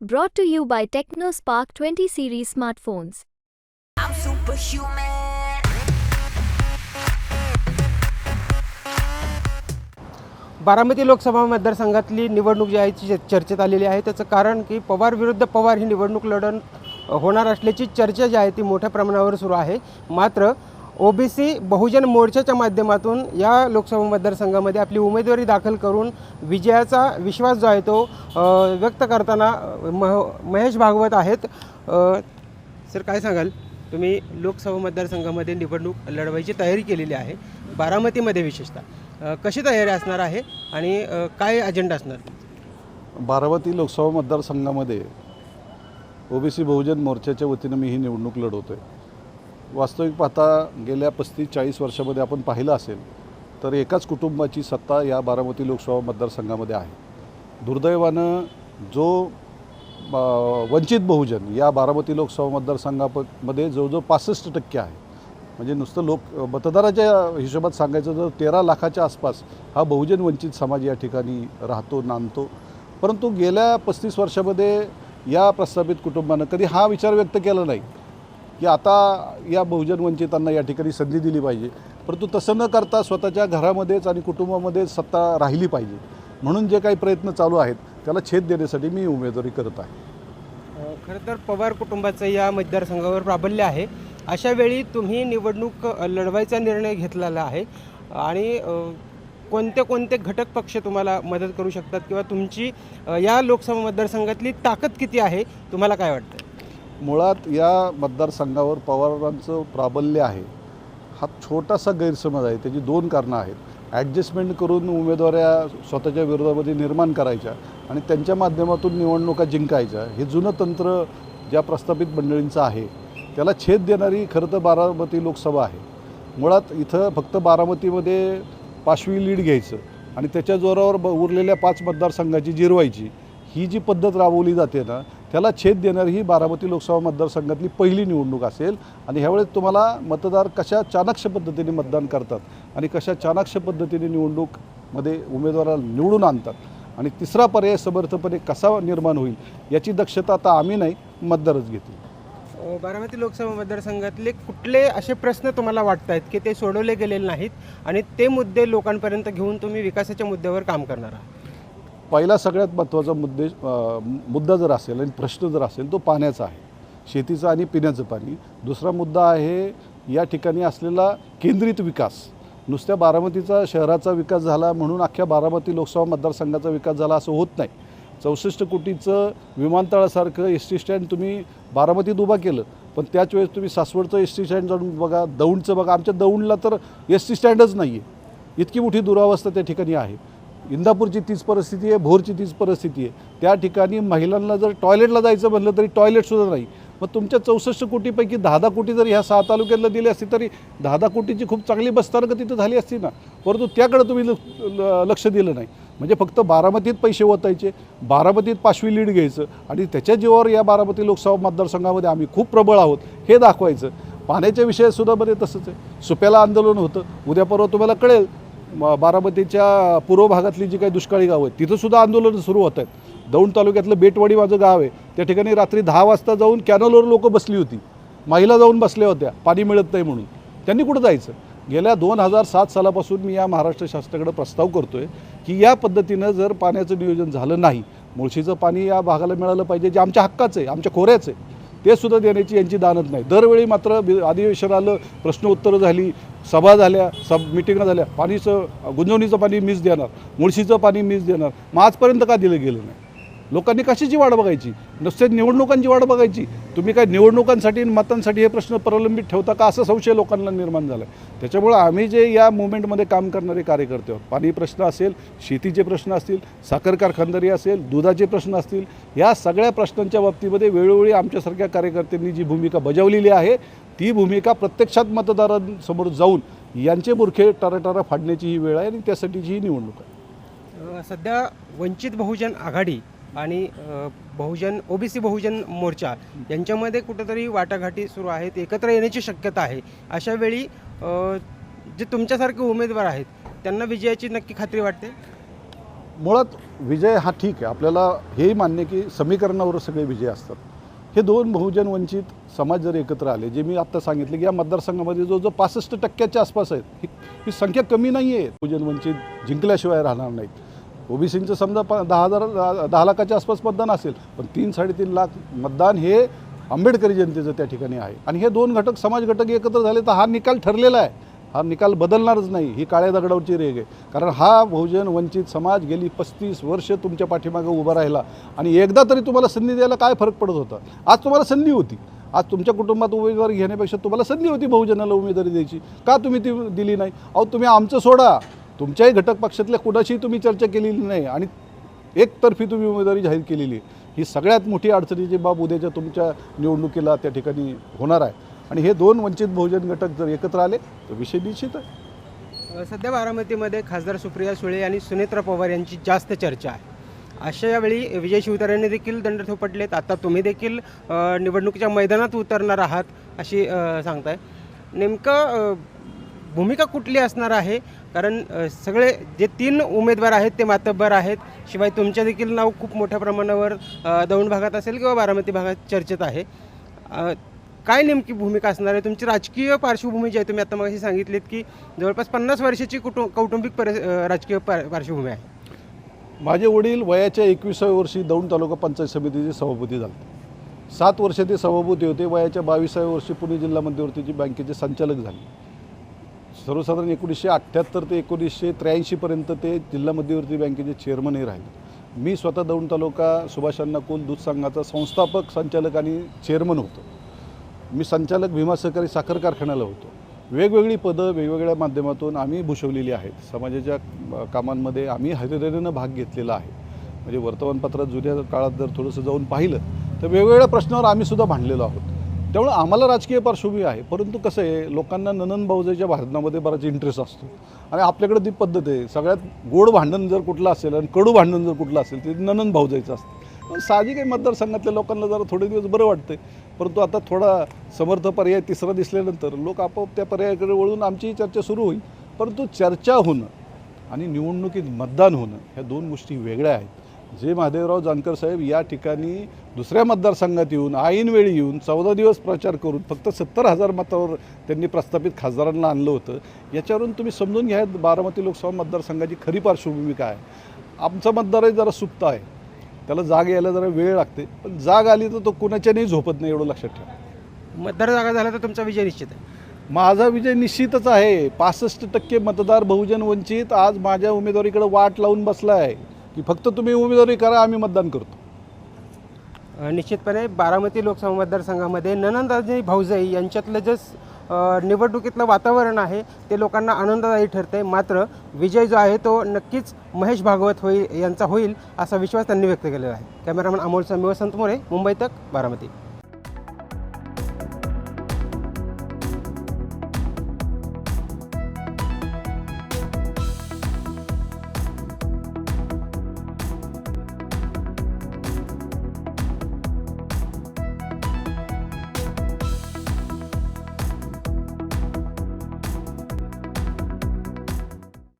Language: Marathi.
Brought to you by TechnoSpark 20 series smartphones. I'm superhuman. Baramati Lok Sabha मतदारसंघातली निवडणूक जी आहे ती चर- चर्चेत आलेली आहे त्याचं कारण की पवार विरुद्ध पवार ही निवडणूक लढण होणार असल्याची चर्चा जी आहे ती मोठ्या प्रमाणावर सुरू आहे मात्र ओबीसी बहुजन मोर्चाच्या माध्यमातून या लोकसभा मतदारसंघामध्ये आपली उमेदवारी दाखल करून विजयाचा विश्वास जो आहे तो व्यक्त करताना मह महेश भागवत आहेत. सर काय सांगाल? तुम्ही लोकसभा मतदारसंघामध्ये निवडणूक लढवायची तयारी केलेली आहे बारामतीमध्ये विशेषतः. कशी तयारी असणार आहे आणि काय अजेंडा असणार? बारामती लोकसभा मतदारसंघामध्ये ओबीसी बहुजन मोर्चाच्या वतीनं मी ही निवडणूक लढवतो आहे वास्तविक पाहता गेल्या पस्तीस चाळीस वर्षामध्ये आपण पाहिलं असेल तर एकाच कुटुंबाची सत्ता या बारामती लोकसभा मतदारसंघामध्ये आहे. दुर्दैवानं जो वंचित बहुजन या बारामती लोकसभा मतदारसंघामध्ये जवळजवळ पासष्ट टक्के आहे. म्हणजे नुसतं लोक मतदाराच्या हिशोबात सांगायचं तर तेरा लाखाच्या आसपास हा बहुजन वंचित समाज या ठिकाणी राहतो नांदतो. परंतु गेल्या पस्तीस वर्षामध्ये या प्रस्थापित कुटुंबानं कधी हा विचार व्यक्त केला नाही. की आता या बहुजन वंचितांना या ठिकाणी संधी दिली पाहिजे. परंतु तसं न करता स्वतःच्या घरामध्येच आणि कुटुंबामध्येच सत्ता राहिली पाहिजे. म्हणून जे काही प्रयत्न चालू आहेत त्याला छेद देण्यासाठी मी उमेदवारी करत आहे. खरं तर पवार कुटुंबाचं या मतदारसंघावर प्राबल्य आहे. अशा वेळी तुम्ही निवडणूक लढवायचा निर्णय घेतलेला आहे. आणि कोणते कोणते घटक पक्ष तुम्हाला मदत करू शकतात किंवा तुमची या लोकसभा मतदारसंघातली ताकद किती आहे तुम्हाला काय वाटतं? मुळात या मतदारसंघावर पवारांचं प्राबल्य आहे. हा छोटासा गैरसमज आहे. त्याची दोन कारणं आहेत. ॲडजस्टमेंट करून उमेदवाऱ्या स्वतःच्या विरोधामध्ये निर्माण करायच्या आणि त्यांच्या माध्यमातून निवडणुका जिंकायच्या. हे जुनं तंत्र ज्या प्रस्थापित मंडळींचं आहे त्याला छेद देणारी खरं तर बारामती लोकसभा आहे. मुळात इथं फक्त बारामतीमध्ये पाचवी लीड घ्यायचं आणि त्याच्या जोरावर ब उरलेल्या पाच मतदारसंघाची जिरवायची ही जी पद्धत राबवली जाते ना त्याला छेद देणारी ही बारामती लोकसभा मतदारसंघातली पहिली निवडणूक असेल आणि ह्यावेळेस तुम्हाला मतदार कशा चाणाक्ष पद्धतीने मतदान करतात आणि कशा चाणाक्ष पद्धतीने निवडणूकमध्ये उमेदवाराला निवडून आणतात आणि तिसरा पर्याय समर्थपणे कसा निर्माण होईल याची दक्षता आता आम्ही नाही मतदारच घेतील. बारामती लोकसभा मतदारसंघातले कुठले असे प्रश्न तुम्हाला वाटत आहेत की ते सोडवले गेलेले नाहीत आणि ते मुद्दे लोकांपर्यंत घेऊन तुम्ही विकासाच्या मुद्द्यावर काम करणार आहात? पहिला सगळ्यात महत्त्वाचा मुद्दे मुद्दा जर असेल आणि प्रश्न जर असेल तो पाण्याचा आहे. शेतीचं आणि पिण्याचं पाणी. दुसरा मुद्दा आहे या ठिकाणी असलेला केंद्रित विकास. नुसत्या बारामतीचा शहराचा विकास झाला म्हणून अख्ख्या बारामती लोकसभा मतदारसंघाचा विकास झाला असं होत नाही. चौसष्ट कोटीचं विमानतळासारखं एस टी स्टँड तुम्ही बारामतीत उभा केलं पण त्याच वेळेस तुम्ही सासवडचं एस टी स्टँड जाऊन बघा दौंडचं बघा. आमच्या दौंडला तर एस टी स्टँडच नाही आहे इतकी मोठी दुरावस्था त्या ठिकाणी आहे. इंदापूरची तीच परिस्थिती आहे भोरची तीच परिस्थिती आहे. त्या ठिकाणी महिलांना जर टॉयलेटला जायचं म्हणलं तरी टॉयलेटसुद्धा नाही. मग तुमच्या चौसष्ट कोटीपैकी दहा दहा कोटी जर ह्या सहा तालुक्यातला दिली असती तरी दहा दहा कोटीची खूप चांगली बसस्थानकं तिथं झाली असती ना? परंतु त्याकडे तुम्ही ल- लक्ष दिलं नाही. म्हणजे फक्त बारामतीत पैसे ओतायचे बारामतीत पाचवी लीड घ्यायचं आणि त्याच्या जीवावर या बारामती लोकसभा मतदारसंघामध्ये आम्ही खूप प्रबळ आहोत हे दाखवायचं. पाण्याच्या विषयासुद्धा मध्ये तसंच आहे. सुप्याला आंदोलन होतं उद्या परवा तुम्हाला कळेल बारामतीच्या पूर्व भागातली जी काही दुष्काळी गावं आहेत तिथंसुद्धा आंदोलनं सुरू होत आहेत. दौंड तालुक्यातलं बेटवाडी माझं गाव आहे. त्या ठिकाणी रात्री दहा वाजता जाऊन कॅनलवर लोक बसली होती. महिला जाऊन बसल्या होत्या पाणी मिळत नाही म्हणून. त्यांनी कुठं जायचं? गेल्या दोन हजार सात सालापासून मी या महाराष्ट्र शासनाकडे प्रस्ताव करतो आहे की या पद्धतीनं जर पाण्याचं नियोजन झालं नाही मुळशीचं पाणी या भागाला मिळालं पाहिजे जे आमच्या हक्काचं आहे आमच्या खोऱ्याचं आहे ते सुद्धा देण्याची यांची दानत नाही. दरवेळी मात्र बि- अधिवेशन आलं प्रश्न उत्तरं झाली सभा झाल्या सब मिटिंग झाल्या पाणीचं गुंजवणीचं पाणी मीच देणार मुळशीचं पाणी मीच देणार मग आजपर्यंत का दिलं गेलं नाही? लोकांनी कशाची वाट बघायची? नुसते निवडणुकांची वाट बघायची. तुम्ही काय निवडणुकांसाठी आणि मतांसाठी हे प्रश्न प्रलंबित ठेवता का? असा संशय लोकांना निर्माण झाला आहे त्याच्यामुळं आम्ही जे या मुवमेंटमध्ये काम करणारे कार्यकर्ते आहोत. पाणी प्रश्न असेल शेतीचे प्रश्न असतील साखर कारखानदारी असेल दुधाचे प्रश्न असतील या सगळ्या प्रश्नांच्या बाबतीमध्ये वेळोवेळी आमच्यासारख्या कार्यकर्त्यांनी जी भूमिका बजावलेली आहे ती भूमिका प्रत्यक्षात मतदारांसमोर जाऊन यांचे बुरखे टाराटारा फाडण्याची ही वेळ आहे आणि त्यासाठीची ही निवडणूक आहे. सध्या वंचित बहुजन आघाडी आणि बहुजन ओबीसी बहुजन मोर्चा यांच्यामध्ये कुठेतरी वाटाघाटी सुरू आहेत एकत्र येण्याची शक्यता आहे. अशा वेळी जे तुमच्यासारखे उमेदवार आहेत त्यांना विजयाची नक्की खात्री वाटते? मुळात विजय हा ठीक आहे. आपल्याला हेही मान्य की समीकरणावर सगळे विजय असतात. हे दोन बहुजन वंचित समाज जर एकत्र आले जे मी आत्ता सांगितले की या मतदारसंघामध्ये जो जो पासष्ट टक्क्याच्या आसपास आहेत ही संख्या कमी नाही आहे बहुजन वंचित जिंकल्याशिवाय राहणार नाहीत. ओबीसींचं समजा प दहा हजार दहा- दहा लाखाच्या आसपास मतदान असेल पण तीन साडेतीन लाख मतदान हे आंबेडकरी जनतेचं त्या ठिकाणी आहे. आणि हे दोन घटक समाज घटक एकत्र झाले तर हा निकाल ठरलेला आहे. हा निकाल बदलणारच नाही ही काळ्या दगडावरची रेग आहे. कारण हा बहुजन वंचित समाज गेली पस्तीस वर्ष तुमच्या पाठीमागं उभा राहिला. आणि एकदा तरी तुम्हाला संधी द्यायला काय फरक पडत होता? आज तुम्हाला संधी होती. आज तुमच्या कुटुंबात उमेदवारी घेण्यापेक्षा तुम्हाला संधी होती बहुजनाला उमेदवारी द्यायची. का तुम्ही ती दिली नाही? अहो तुम्ही आमचं सोडा. तुमच्याही घटक पक्षातल्या कुणाशीही तुम्ही चर्चा केलेली नाही आणि एकतर्फी तुम्ही उमेदवारी जाहीर केलेली ही सगळ्यात मोठी अडचणीची बाब उद्याच्या तुमच्या निवडणुकीला त्या ठिकाणी होणार आहे. आणि हे दोन वंचित बहुजन घटक जर एकत्र आले तर विषय निश्चित आहे. सध्या बारामतीमध्ये खासदार सुप्रिया सुळे आणि सुनेत्रा पवार यांची जास्त चर्चा आहे. अशा यावेळी विजय शिवतारेंनी देखील दंड थोपटलेत. आता तुम्ही देखील निवडणुकीच्या मैदानात उतरणार आहात अशी सांगताय. नेमकं भूमिका कुठली असणार आहे? कारण सगळे जे तीन उमेदवार आहेत ते मातब्बर आहेत. शिवाय तुमच्या देखील नाव खूप मोठ्या प्रमाणावर दौंड भागात असेल किंवा बारामती भागात चर्चेत आहे. काय नेमकी भूमिका असणार आहे? तुमची राजकीय पार्श्वभूमी जी आहे तुम्ही आता मग सांगितलीत की जवळपास पन्नास वर्षाची कुटुंब कौटुंबिक पर राजकीय पार पार्श्वभूमी आहे. माझे वडील वयाच्या एकविसाव्या वर्षी दौंड तालुका पंचायत समितीचे सभापती झाले. सात वर्ष ते सभापती होते. वयाच्या बावीसाव्या वर्षी पुणे जिल्हा मध्यवर्तीची बँकेचे संचालक झाले. सर्वसाधारण एकोणीसशे अठ्ठ्याहत्तर ते एकोणीसशे त्र्याऐंशीपर्यंत ते जिल्हा मध्यवर्ती बँकेचे चेअरमनही राहिले. मी स्वतः दौंड तालुका सुभाषांना कोण दूध संघाचा संस्थापक संचालक आणि चेअरमन होतो. मी संचालक भीमा सहकारी साखर कारखान्याला होतो. वेगवेगळी पदं वेगवेगळ्या माध्यमातून आम्ही भूषवलेली आहेत. समाजाच्या कामांमध्ये आम्ही हरिहरेनं भाग घेतलेला आहे. म्हणजे वर्तमानपत्रात जुन्या काळात जर थोडंसं जाऊन पाहिलं तर वेगवेगळ्या प्रश्नावर आम्हीसुद्धा भांडलेलो आहोत. त्यामुळे आम्हाला राजकीय पार्श्वभूमी आहे. परंतु कसं आहे लोकांना ननन भाऊजाच्या भांडणामध्ये बराच इंटरेस्ट असतो. आणि आपल्याकडे ती पद्धत आहे. सगळ्यात गोड भांडण जर कुठलं असेल आणि कडू भांडण जर कुठलं असेल ते ननन भाऊजायचं असतं. पण साहजिक आहे मतदारसंघातल्या लोकांना जरा थोडे दिवस बरं वाटतंय. परंतु आता थोडा समर्थ पर्याय तिसरा दिसल्यानंतर लोक आपोआप त्या पर्यायाकडे वळून आमची चर्चा सुरू होईल. परंतु चर्चा होणं आणि निवडणुकीत मतदान होणं ह्या दोन गोष्टी वेगळ्या आहेत. जे महादेवराव जानकर साहेब या ठिकाणी दुसऱ्या मतदारसंघात येऊन ऐनवेळी येऊन चौदा दिवस प्रचार करून फक्त सत्तर हजार मतावर त्यांनी प्रस्थापित खासदारांना आणलं होतं. याच्यावरून तुम्ही समजून घ्या बारामती लोकसभा मतदारसंघाची खरी पार्श्वभूमी काय आहे. आमचा मतदारही जरा सुप्त आहे. त्याला जाग यायला जरा वेळ लागते. पण जाग आली तर तो कुणाच्यानेही झोपत नाही एवढं लक्षात ठेवा. मतदार जागा झाला तर तुमचा विजय निश्चित आहे. माझा विजय निश्चितच आहे. पासष्ट टक्के मतदार बहुजन वंचित आज माझ्या उमेदवारीकडे वाट लावून बसला आहे की फक्त तुम्ही उमेदवारी करा आम्ही मतदान करतो. निश्चितपणे बारामती लोकसभा मतदारसंघामध्ये ननंदाजी भाऊजाई यांच्यातलं जे निवडणुकीतलं वातावरण आहे ते लोकांना आनंददायी ठरते मात्र विजय जो आहे तो नक्कीच महेश भागवत होईल यांचा होईल असा विश्वास त्यांनी व्यक्त केलेला आहे. कॅमेरामॅन अमोल स्वामी वसंत मोरे मुंबई तक बारामती.